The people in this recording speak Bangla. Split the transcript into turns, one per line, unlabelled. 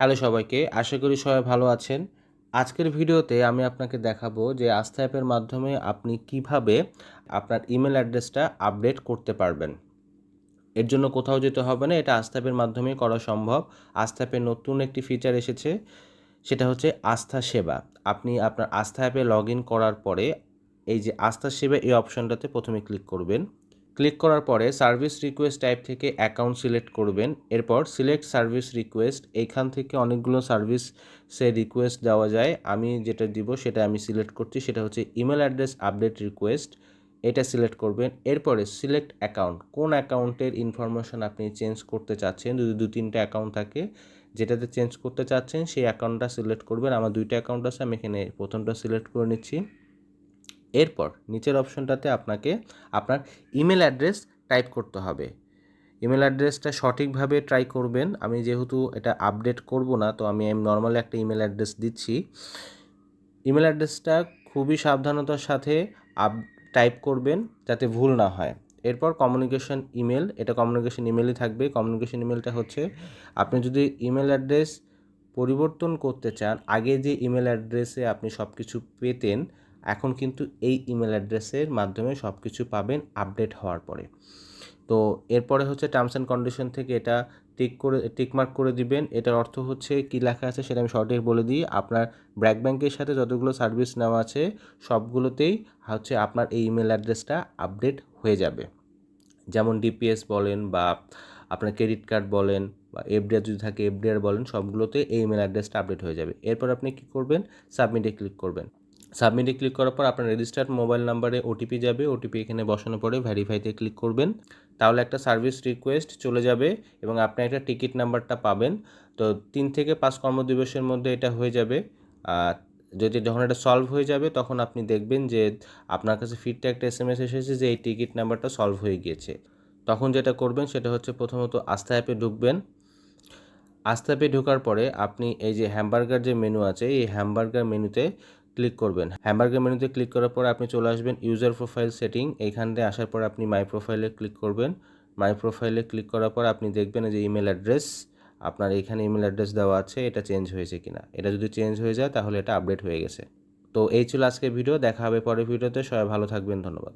হ্যালো সবাইকে, আশা করি সবাই ভালো আছেন। আজকের ভিডিওতে আমি আপনাকে দেখাবো যে আস্থা অ্যাপের মাধ্যমে আপনি কীভাবে আপনার ইমেল অ্যাড্রেসটা আপডেট করতে পারবেন। এর জন্য কোথাও যেতে হবে না, এটা আস্থা অ্যাপের মাধ্যমেই করা সম্ভব। আস্থা অ্যাপের নতুন একটি ফিচার এসেছে, সেটা হচ্ছে আস্থা সেবা। আপনি আপনার আস্থা অ্যাপে লগ ইন করার পরে এই যে আস্থা সেবা এই অপশনটাতে প্রথমে ক্লিক করবেন। ক্লিক করার পরে সার্ভিস রিকোয়েস্ট টাইপ থেকে অ্যাকাউন্ট সিলেক্ট করবেন। এরপর সিলেক্ট সার্ভিস রিকোয়েস্ট এইখান থেকে অনেকগুলো সার্ভিস সে রিকোয়েস্ট দেওয়া যায়। আমি যেটা দিব সেটা আমি সিলেক্ট করছি, সেটা হচ্ছে ইমেল অ্যাড্রেস আপডেট রিকোয়েস্ট এটা সিলেক্ট করবেন। এরপরে সিলেক্ট অ্যাকাউন্ট কোন অ্যাকাউন্টের ইনফরমেশন আপনি চেঞ্জ করতে চাচ্ছেন? যদি দু তিনটে অ্যাকাউন্ট থাকে, যেটাতে চেঞ্জ করতে চাচ্ছেন, সেই অ্যাকাউন্টটা সিলেক্ট করবেন। আমার দুইটা অ্যাকাউন্ট আছে, আমি এখানে প্রথমটা সিলেক্ট করে নিচ্ছি। এরপর নিচের অপশনটাতে আপনাকে আপনার ইমেল অ্যাড্রেস টাইপ করতে হবে। ইমেল অ্যাড্রেসটা সঠিকভাবে ট্রাই করবেন। আমি যেহেতু এটা আপডেট করব না, তো আমি নর্মালি একটা ইমেল অ্যাড্রেস দিচ্ছি। ইমেল অ্যাড্রেসটা খুবই সাবধানতার সাথে আপ টাইপ করবেন যাতে ভুল না হয়। এরপর কমিউনিকেশন ইমেল এটা কমিউনিকেশন ইমেলই থাকবে। কমিউনিকেশন ইমেলটা হচ্ছে, আপনি যদি ইমেল অ্যাড্রেস পরিবর্তন করতে চান, আগে যে ইমেল অ্যাড্রেসে আপনি সব কিছু পেতেন এখন কিন্তু এই ইমেল অ্যাড্রেসের মাধ্যমে সব কিছু পাবেন আপডেট হওয়ার পরে। তো এরপরে হচ্ছে টার্মস অ্যান্ড কন্ডিশন থেকে এটা টিক করে টিকমার্ক করে দিবেন। এটার অর্থ হচ্ছে কী লেখা আছে সেটা আমি সঠিক বলে দিই। আপনার ব্র্যাক ব্যাংকের সাথে যতগুলো সার্ভিস নেওয়া আছে, সবগুলোতেই হচ্ছে আপনার এই ইমেল অ্যাড্রেসটা আপডেট হয়ে যাবে। যেমন ডিপিএস বলেন বা আপনার ক্রেডিট কার্ড বলেন বা এফডিআর যদি থাকে এফডিআর বলেন, সবগুলোতে এই ইমেল অ্যাড্রেসটা আপডেট হয়ে যাবে। এরপর আপনি কী করবেন? সাবমিটে ক্লিক করবেন। সাবমিটে ক্লিক করার পর আপনার রেজিস্টার্ড মোবাইল নাম্বারে ওটিপি যাবে। ওটিপি এখানে বসানোর পরে ভ্যারিফাইতে ক্লিক করবেন। তাহলে একটা সার্ভিস রিকোয়েস্ট চলে যাবে এবং আপনি একটা টিকিট নাম্বারটা পাবেন। তো তিন থেকে পাঁচ কর্মদিবসের মধ্যে এটা হয়ে যাবে। আর যদি যখন এটা সলভ হয়ে যাবে, তখন আপনি দেখবেন যে আপনার কাছে ফিডটা একটা এস এম এস এসেছে যে এই টিকিট নাম্বারটা সলভ হয়ে গিয়েছে। তখন যেটা করবেন, সেটা হচ্ছে প্রথমত আস্থা অ্যাপে ঢুকবেন। আস্থা অ্যাপে ঢোকার পরে আপনি এই যে হ্যামবার্গার যে মেনু আছে, এই হ্যামবার্গার মেনুতে ক্লিক করবেন। হ্যামবার্গার মেনুতে ক্লিক করার পর আপনি চলে আসবেন ইউজার প্রোফাইল সেটিং এইখান থেকে আসার পর আপনি মাই প্রোফাইলে ক্লিক করবেন। মাই প্রোফাইলে ক্লিক করার পর আপনি দেখবেন যে ইমেল অ্যাড্রেস আপনার এখানে ইমেল অ্যাড্রেস দেওয়া আছে, এটা চেঞ্জ হয়েছে কিনা। এটা যদি চেঞ্জ হয়ে যায় তাহলে এটা আপডেট হয়ে গেছে। তো এই ছিল আজকের ভিডিও দেখা হবে পরের ভিডিওতে সবাই ভালো থাকবেন, ধন্যবাদ।